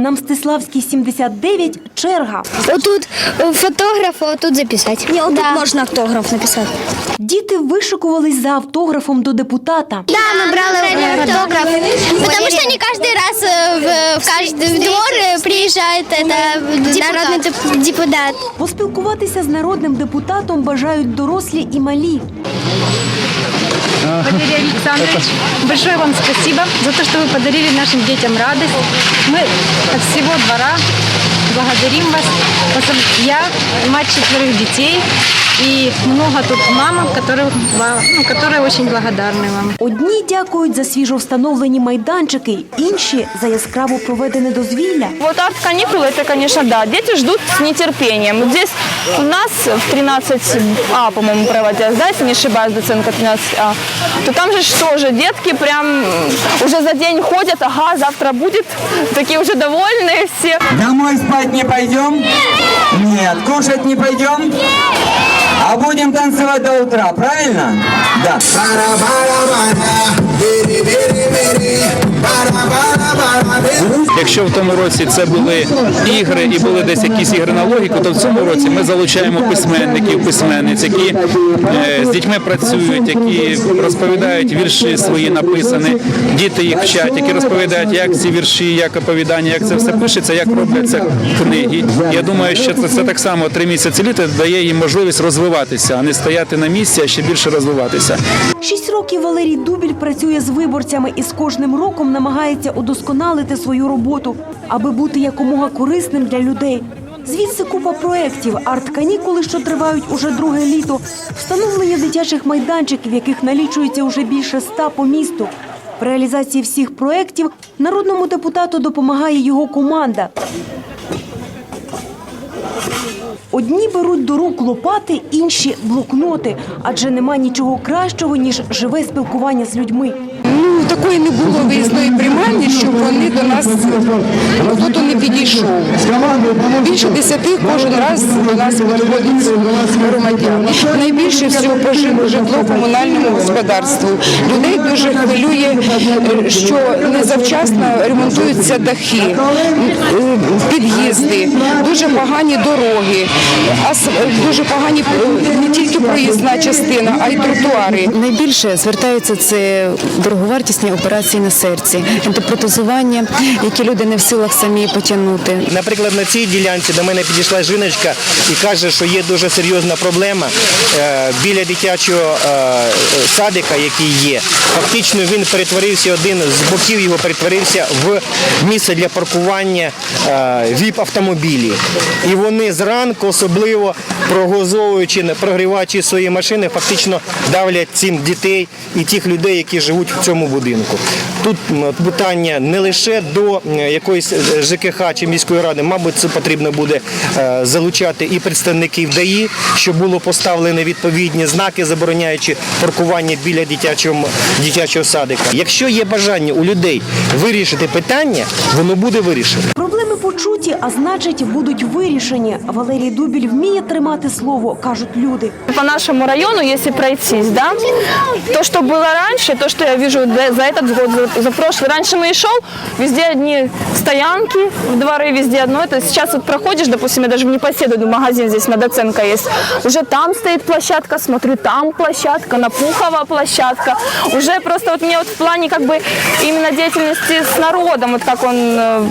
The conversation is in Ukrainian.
На Мстиславській 79 черга. Отут е, фотограф, а отут записати. Ні, отут можна автограф написати. Діти вишикувались за автографом до депутата. Да, мы брали автограф. Потому что не каждый раз э, в, в каждый двор е, э, приезжает это народный деп- депутат. Поспілкуватися з народним депутатом бажають дорослі і малі. Валерий Александрович, большое вам спасибо за то, что вы подарили нашим детям радость. Мы от всего двора благодарим вас. Пособ- Я мать четверых детей, и много тут мамок, которые, ва- ну, которые очень благодарны вам. Одні дякують за свіжо встановлені майданчики, інші за яскраво проведене дозвілля. Вот арт-каникулы, это, конечно, да, дети ждут с нетерпением. Вот здесь у нас в 13А, по-моему, проводят, да, если не ошибаюсь, доценка 13А, то там же что же, детки прям м, уже за день ходят, ага, завтра будет, такие уже довольные все. Домой спать не пойдем? Нет. Кушать не пойдем? А будем танцевать до утра, правильно? Да. Якщо в тому році це були ігри і були десь якісь ігри на логіку, то в цьому році ми залучаємо письменників, письменниць, які е, з дітьми працюють, які розповідають вірші свої написані, діти їх вчать, які розповідають, як ці вірші, як оповідання, як це все пишеться, як робляться книги. Я думаю, що це, це так само три місяці літа дає їм можливість розвиватися, а не стояти на місці, а ще більше розвиватися. Шість років Валерій Дубіль працює з виборцями і з кожним роком намагається удосконалити свою роботу, аби бути якомога корисним для людей. Звідси купа проєктів, арт-канікули, що тривають уже друге літо, встановлення дитячих майданчиків, яких налічується уже більше ста по місту. В реалізації всіх проєктів народному депутату допомагає його команда. Одні беруть до рук лопати, інші блокноти, адже нема нічого кращого ніж живе спілкування з людьми. Ну, такої не було виїзної приймальні, щоб вони до нас хто-то не підійшов. Більше десяти кожен раз до нас підходять громадяни. Найбільше всього по жи- житлово-комунальному господарству. Людей дуже хвилює, що незавчасно ремонтуються дахи, під'їзди, дуже погані дороги, ас- дуже погані е, не тільки проїзна частина, а й тротуари. Найбільше звертаються це дороговартісні операції на серці, ентопротезування, які люди не в силах самі потягнути. Наприклад, на цій ділянці до мене підійшла жіночка і каже, що є дуже серйозна проблема е, біля дитячого е, садика, який є. Фактично він перетворився, один з боків його перетворився в місце для паркування ВІП-автомобілів. І вони зранку, особливо прогозовуючи, прогріваючи свої машини, фактично давлять цим дітей і тих людей, які живуть в цьому будинку. Тут питання не лише до якоїсь е, ЖКХ чи міської ради, мабуть, це потрібно буде е, залучати і представників ДАІ, щоб було поставлені відповідні знаки, забороняючи паркування біля дитячого, дитячого садика. Якщо є бажання у людей вирішити питання, воно буде вирішено Проблеми почуті, а значить, будуть вирішені. Валерій Дубіль вміє тримати слово, кажуть люди. По нашему району, если пройтись, да, то, что было раньше, то, что я вижу за за этот год, за, за прошлый, раньше мы и шел, везде одни стоянки, в дворы везде одно, это сейчас вот проходишь, допустим, я даже в Непоседу, магазин здесь на Доценко есть, уже там стоит площадка, смотрю, там площадка, Напухова площадка, уже просто вот мне вот в плане как бы именно деятельности с народом, вот как он э,